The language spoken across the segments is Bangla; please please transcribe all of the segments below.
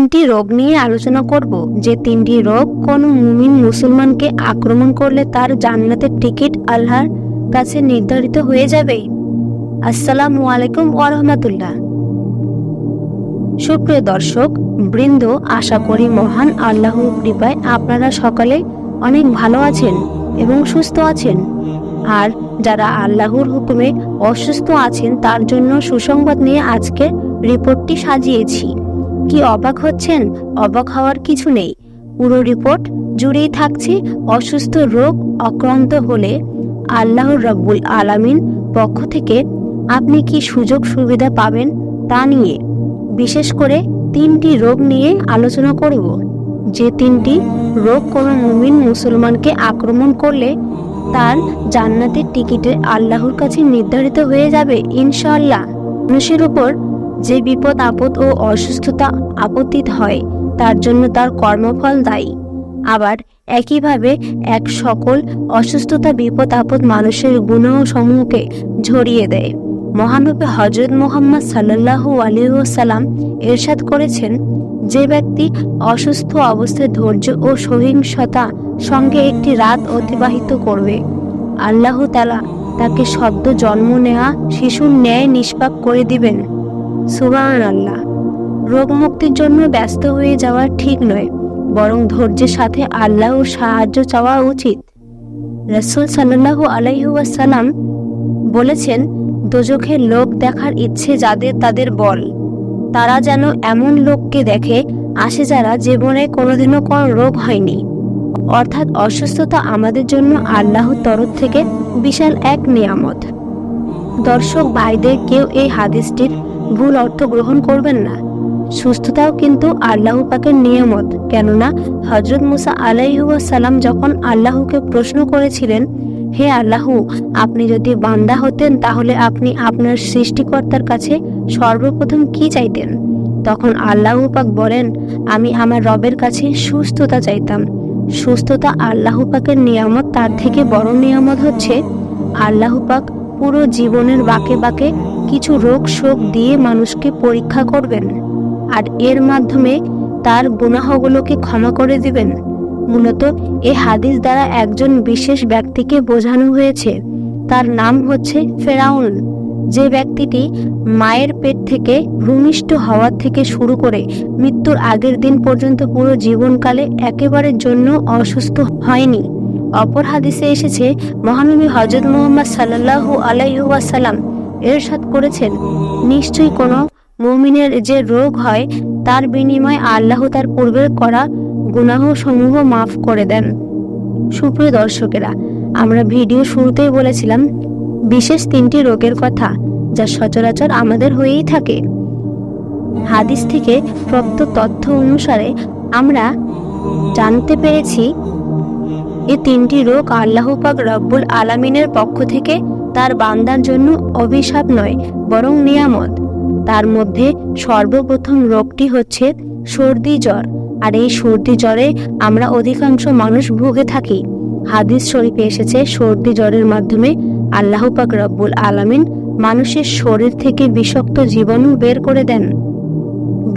তিনটি রোগ নিয়ে আলোচনা করব। যে তিনটি রোগ, কোনো মুমিন মুসলমানকে আক্রমণ করলে তার জান্নাতের টিকিট আল্লাহর কাছে নির্ধারিত হয়ে যাবে। আসসালামু আলাইকুম ওরহমতুল্লাহ সুপ্রিয় দর্শক, বৃন্দ, আশা করি মহান আল্লাহর কৃপায় আপনারা সকালে অনেক ভালো আছেন এবং সুস্থ আছেন। আর যারা আল্লাহর হুকুমে অসুস্থ আছেন, তার জন্য সুসংবাদ নিয়ে আজকে রিপোর্টটি সাজিয়েছি। কি অবাক হচ্ছেন? অবাক হওয়ার কিছু নেই। পুরো রিপোর্ট জুড়েই থাকছে অসুস্থ রোগ আক্রান্ত হলে আল্লাহর রব্বুল আলামিন পক্ষ থেকে আপনি কি সুযোগ সুবিধা পাবেন তা নিয়ে বিশেষ করে তিনটি রোগ নিয়ে আলোচনা করব। যে তিনটি রোগ কোনো মুমিন মুসলমানকে আক্রমণ করলে তার জান্নাতের টিকিটে আল্লাহর কাছে নির্ধারিত হয়ে যাবে ইনশাআল্লাহ। মানুষের উপর যে বিপদ, আপদ ও অসুস্থতা আপত্তিত হয়, তার জন্য তার কর্মফল দায়ী। আবার একইভাবে এক সকল অসুস্থতা, বিপদ, আপদ মানুষের গুণহ সমূহকে ঝরিয়ে দেয়। মহানবী হজরত মোহাম্মদ সাল্লাহু আলিহাসাল্লাম এরশাদ করেছেন, যে ব্যক্তি অসুস্থ অবস্থায় ধৈর্য ও সহিংসতা সঙ্গে একটি রাত অতিবাহিত করবে, আল্লাহ তালা তাকে সদ্য জন্ম নেওয়া শিশুর ন্যায় নিষ্পাপ করে দিবেন। সুবাহান আল্লাহ রোগমুক্তির জন্য ব্যস্ত হয়ে যাওয়া ঠিক নয়, বরং ধৈর্যের সাথে আল্লাহর সাহায্য চাওয়া উচিত। রসুল সাল্লাহু আলাইহাসাল্লাম বলেছেন দোজখের লোক দেখার ইচ্ছে যাদের তাদের বল। তারা যেন এমন লোককে দেখে, আসে যারা জীবনে কোনোদিনও কোনো রোগ হয়নি। অর্থাৎ অসুস্থতা আমাদের জন্য আল্লাহর তরফ থেকে বিশাল এক নিয়ামত। দর্শক ভাইদের কেউ এই হাদিসটির ভুল অর্থ গ্রহণ করবেন না। সুস্থতাও কিন্তু আল্লাহ পাকের নিয়ামত। কেননা হজরত মুসা আলাইহাসাল্লাম যখন আল্লাহকে প্রশ্ন করেছিলেন, হে আল্লাহ, আপনি যদি বান্দা হতেন, তাহলে আপনি আপনার সৃষ্টিকর্তার কাছে সর্বপ্রথম কি চাইতেন? তখন আল্লাহ পাক বলেন, আমি আমার রবের কাছে সুস্থতা চাইতাম। সুস্থতা আল্লাহ পাকের নিয়ামত, তার থেকে বড় নিয়ামত হচ্ছে, আল্লাহ পাক পুরো জীবনের বাঁকে বাঁকে কিছু রোগ শোক দিয়ে মানুষকে পরীক্ষা করবেন, আর এর মাধ্যমে তার গুনাহগুলোকে ক্ষমা করে দিবেন। মূলত এ হাদিস দ্বারা একজন বিশেষ ব্যক্তিকে বোঝানো হয়েছে, তার নাম হচ্ছে ফেরাউন। যে ব্যক্তিটি মায়ের পেট থেকে ভূমিষ্ঠ হওয়ার থেকে শুরু করে মৃত্যুর আগের দিন পর্যন্ত পুরো জীবনকালে একেবারের জন্য অসুস্থ হয়নি। অপর হাদিসে এসেছে, মহানবী হজরত মোহাম্মদ সাল্লাহু আলাইহাসাল্লাম এরশাদ করেছেন, নিশ্চয়ই কোনো মুমিনের যে রোগ হয়, তার বিনিময়ে আল্লাহ তার পূর্বের করা গুনাহ সমূহ মাফ করে দেন। সুপ্রিয় দর্শকেরা, আমরা ভিডিও শুরুতেই বলেছিলাম, বিশেষ তিনটি রোগের কথা যা সচরাচর আমাদের হয়েই থাকে। হাদিস থেকে প্রাপ্ত তথ্য অনুসারে আমরা জানতে পেরেছি এই তিনটি রোগ আল্লাহ পাক রব্বুল আলামিনের পক্ষ থেকে তার বান্দার জন্য অভিশাপ নয়, বরং নিয়ামত। তার মধ্যে সর্বপ্রথম রোগটি হচ্ছে সর্দি জ্বর, আর এই সর্দি জ্বরে আমরা অধিকাংশ মানুষ ভুগে থাকি। হাদিস শরীফে এসেছে, সর্দি জ্বরের মাধ্যমে আল্লাহ পাক রব্বুল আলামিন মানুষের শরীর থেকে বিষাক্ত জীবাণু বের করে দেন।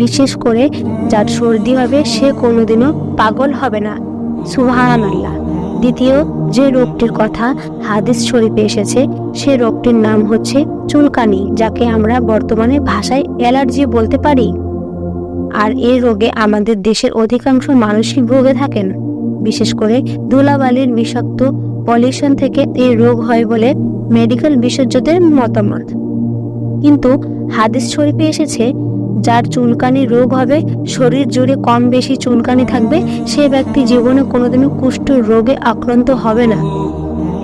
বিশেষ করে যার সর্দি হবে, সে কোনোদিনও পাগল হবে না। সুহান আল্লাহ দ্বিতীয় যে রোগটির কথা হাদিস শরীফে এসেছে সে রোগটির নাম হচ্ছে চুলকানি, যাকে আমরা বর্তমানে ভাষায় অ্যালার্জি বলতে পারি। আর এই রোগে আমাদের দেশের অধিকাংশ মানুষই ভোগে থাকেন। বিশেষ করে ধুলাবালির বিষাক্ত পলিউশন থেকে এই রোগ হয় বলে মেডিকেল বিশেষজ্ঞদের মতামত। কিন্তু হাদিস শরীফে এসেছে, যার চুলকানি রোগ হবে, শরীর জুড়ে কম বেশি চুলকানি থাকবে, সে ব্যক্তি জীবনে কোনোদিনও কুষ্ঠ রোগে আক্রান্ত হবে না।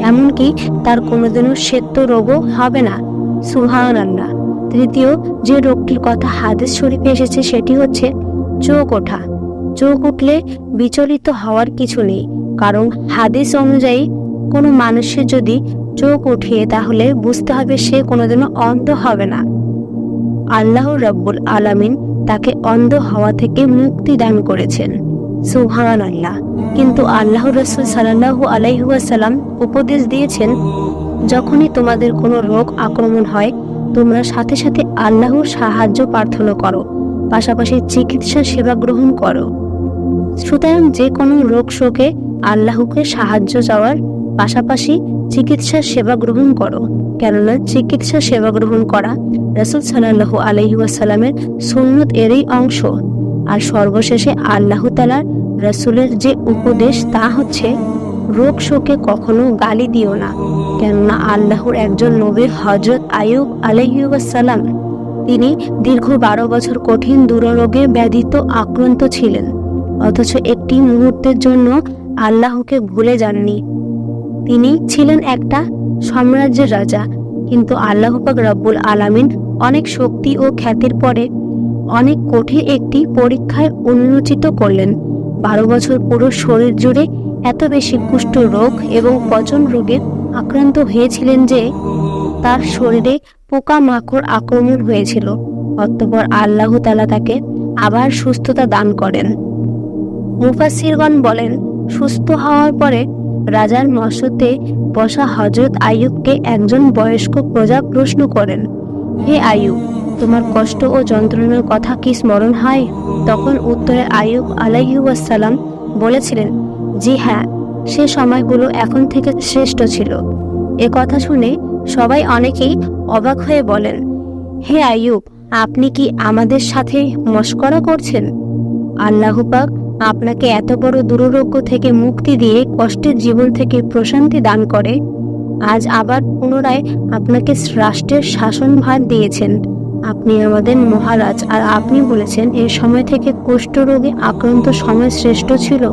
এমনকি তার কোনোদিনও শ্বেত রোগও হবে না। সুহান তৃতীয়, যে রোগটির কথা হাদিস শরীফে এসেছে সেটি হচ্ছে চোখ ওঠা। চোখ উঠলে বিচলিত হওয়ার কিছু নেই। কারণ হাদিস অনুযায়ী কোনো মানুষের যদি চোখ উঠিয়ে তাহলে বুঝতে হবে সে কোনোদিনও অন্ধ হবে না। আল্লাহ রব্বুল আলামিন তাকে অন্ধ হওয়া থেকে মুক্তি দান করেছেন। সুহান আল্লাহ কিন্তু আল্লাহ রসুল সাল্লাহু আলাইহুয়াসাল্লাম উপদেশ দিয়েছেন, যখনই তোমাদের কোনো রোগ আক্রমণ হয়, তোমরা সাথে সাথে আল্লাহর সাহায্য প্রার্থনা করো, পাশাপাশি চিকিৎসা সেবা গ্রহণ করো। সুতরাং যে কোনো রোগ শোকে আল্লাহকে সাহায্য চাওয়ার পাশাপাশি চিকিৎসা সেবা গ্রহণ করো, কেননা চিকিৎসা সেবা গ্রহণ করা রসুল সাল্লাহ আলহিউসালামের সুন্নত এরই অংশ। আর সর্বশেষে আল্লাহ তালার রসুলের যে উপদেশ, তা হচ্ছে, রোগ শোকে কখনো গালি দিও না, কেননা আল্লাহর একজন নবীর হজরত আয়ুব আলহিউসালাম তিনি দীর্ঘ বারো বছর কঠিন দুররোগে ব্যাধিত আক্রান্ত ছিলেন। অথচ একটি মুহূর্তের জন্য আল্লাহকে ভুলে যাননি। তিনি ছিলেন একটা সাম্রাজ্যের রাজা, কিন্তু আল্লাহ পাক রব্বুল আলামিন অনেক শক্তি ও খ্যাতির পরে অনেক কঠিন একটি পরীক্ষায় উন্মোচিত করলেন। বারো বছর পুরো শরীর জুড়ে এত বেশি কুষ্ঠ রোগ এবং পচন রোগে আক্রান্ত হয়েছিলেন যে তার শরীরে পোকা মাকড় আক্রমণ হয়েছিল। অতঃপর আল্লাহ তালা তাকে আবার সুস্থতা দান করেন। মুফাসিরগণ বলেন, সুস্থ হওয়ার পরে রাজার মসতে বসা হজরত আইয়ুবকে একজন বয়স্ক প্রজা প্রশ্ন করেন, হে আইয়ুব তোমার কষ্ট ও যন্ত্রণার কথা কি স্মরণ হয়? তখন উত্তরে আইয়ুব আলাইহাসাল্লাম বলেছিলেন, জি হ্যাঁ সে সময়গুলো এখন থেকে শ্রেষ্ঠ ছিল। এ কথা শুনে সবাই অনেকেই অবাক হয়ে বলেন, হে আইয়ুব, আপনি কি আমাদের সাথে মস্করা করছেন? আল্লাহ পাক আপনাকে এত বড় দুরারোগ্য থেকে মুক্তি দিয়ে কষ্টের জীবন থেকে প্রশান্তি দান করে। আজ আবার পুনরায় আপনাকে রাষ্ট্রের শাসনভার দিয়েছেন। আপনি আমাদের মহারাজ আর আপনি বলেছেন এই সময় থেকে কুষ্ঠরোগে আক্রান্ত সময় শ্রেষ্ঠ ছিল।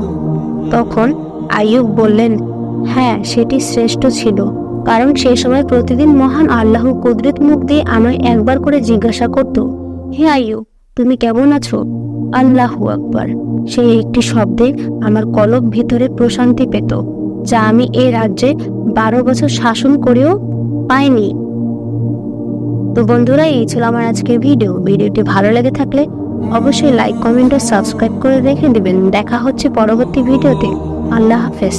তখন আইয়ুব বললেন হ্যাঁ সেটি শ্রেষ্ঠ ছিল। কারণ সেই সময় প্রতিদিন মহান আল্লাহ কুদরত মুখ দিয়ে আমায় একবার করে জিজ্ঞাসা করত, হে আইয়ুব, তুমি কেমন আছো? আল্লাহু আকবার। সেই একটি শব্দে আমার কলব ভিতরে প্রশান্তি পেত, যা আমি এই রাজ্যে বারো বছর শাসন করেও পাইনি। তো বন্ধুরা, এই ছিল আমার আজকের ভিডিও। ভিডিওটি ভালো লেগে থাকলে অবশ্যই লাইক কমেন্ট ও সাবস্ক্রাইব করে রেখে দেবেন। দেখা হচ্ছে পরবর্তী ভিডিওতে। আল্লাহ হাফেজ।